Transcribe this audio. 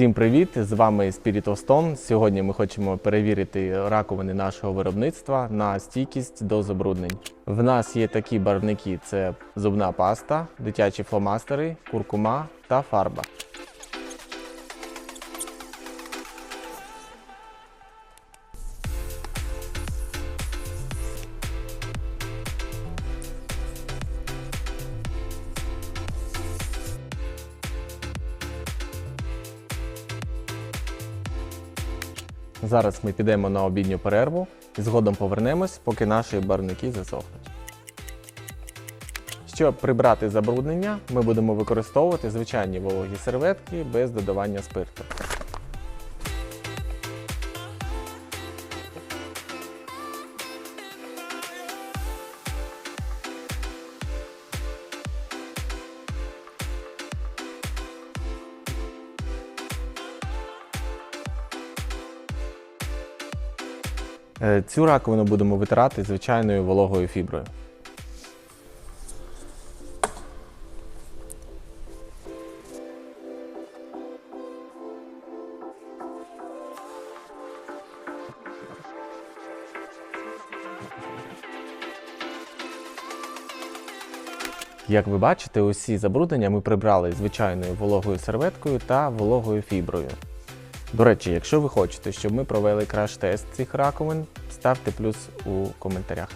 Всім привіт! З вами Spirit of Stone. Сьогодні ми хочемо перевірити раковини нашого виробництва на стійкість до забруднень. В нас є такі барвники: це зубна паста, дитячі фломастери, куркума та фарба. Зараз ми підемо на обідню перерву і згодом повернемось, поки наші барвники засохнуть. Щоб прибрати забруднення, ми будемо використовувати звичайні вологі серветки без додавання спирту. Цю раковину будемо витирати звичайною вологою фіброю. Як ви бачите, усі забруднення ми прибрали звичайною вологою серветкою та вологою фіброю. До речі, якщо ви хочете, щоб ми провели краш-тест цих раковин, ставте плюс у коментарях.